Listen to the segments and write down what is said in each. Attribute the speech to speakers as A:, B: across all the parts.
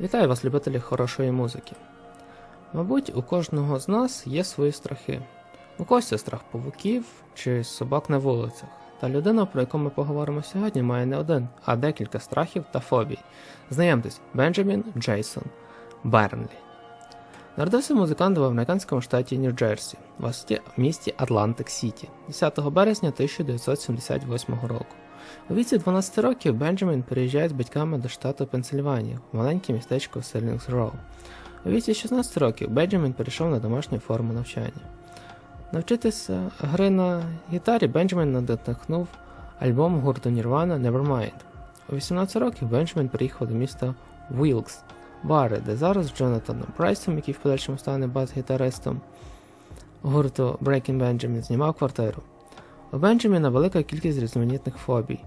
A: Вітаю вас, любителі хорошої музики. Мабуть, у кожного з нас є свої страхи. У когось це страх павуків чи собак на вулицях. Та людина, про яку ми поговоримо сьогодні, має не один, а декілька страхів та фобій. Знайомтесь, Бенджамін Джейсон Бернлі. Народився музикант в американському штаті Нью-Джерсі, в місті Атлантик Сіті, 10 березня 1978 року. У віці 12 років Бенджамін переїжджає з батьками до штату Пенсильванія, в маленьке містечко Селінгс Роу. У віці 16 років Бенджамін перейшов на домашню форму навчання. Навчитися гри на гітарі Бенджамін надихнув альбом гурту Nirvana Nevermind. У 18 років Бенджамін приїхав до міста Вілкс, Бари, де зараз з Джонатаном Прайсом, який в подальшому стане бас-гітаристом гурту Breaking Benjamin, знімав квартиру. У Бенджаміна велика кількість різноманітних фобій.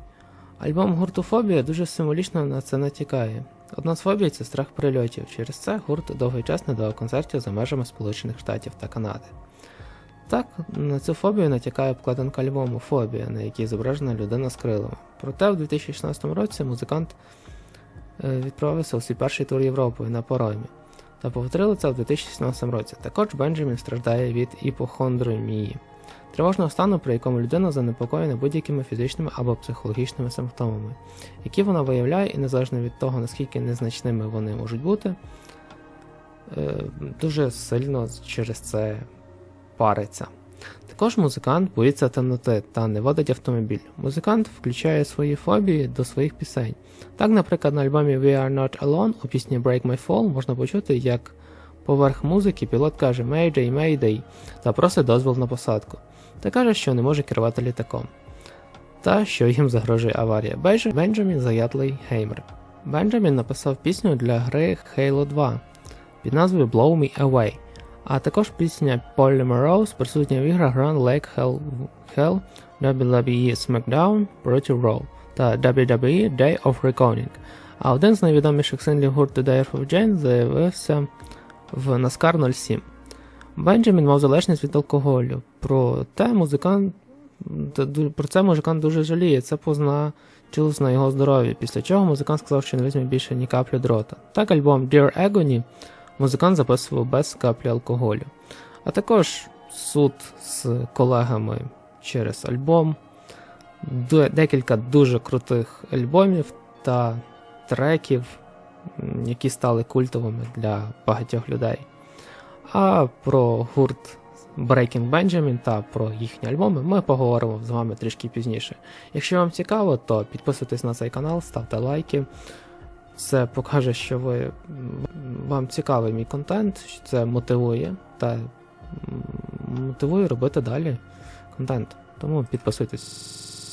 A: Альбом гурту Фобія дуже символічно на це натякає. Одна з фобій це страх прильотів. Через це гурт довгий час не давав концертів за межами Сполучених Штатів та Канади. Так, на цю фобію натякає обкладинка альбому Фобія, на якій зображена людина з крилами. Проте в 2016 році музикант відправився у свій перший тур Європою на поромі. Та повторили це в 2017 році. Також Бенджамін страждає від іпохондромії тривожного стану, при якому людина занепокоєна будь-якими фізичними або психологічними симптомами, які вона виявляє, і незалежно від того, наскільки незначними вони можуть бути, е, дуже сильно через це париться. Також музикант боїться темноти та не водить автомобіль. Музикант включає свої фобії до своїх пісень. Так, наприклад, на альбомі We Are Not Alone у пісні Break My Fall можна почути, як поверх музики пілот каже Mayday, Mayday та просить дозвіл на посадку та каже, що не може керувати літаком, та що їм загрожує аварія. Бенджа- Бенджамін заятлий геймер. Бенджамін написав пісню для гри Halo 2 під назвою Blow Me Away, а також пісня Polymer Rose присутня в іграх Run Lake Hell, Hell WWE SmackDown Brutal Raw та WWE Day of Reckoning. А один з найвідоміших синглів гурту Dire of Jane з'явився в NASCAR 07. Бенджамін мав залежність від алкоголю. Проте музикант про це музикант дуже жаліє. Це позначилось на його здоров'ї. Після чого музикант сказав, що не візьме більше ні каплі дрота. Так, альбом Dear Agony музикант записував без каплі алкоголю. А також суд з колегами через альбом, декілька дуже крутих альбомів та треків, які стали культовими для багатьох людей. А про гурт Breaking Benjamin та про їхні альбоми ми поговоримо з вами трішки пізніше. Якщо вам цікаво, то підписуйтесь на цей канал, ставте лайки. Це покаже, що ви, вам цікавий мій контент, що це мотивує та мотивує робити далі контент. Тому підписуйтесь.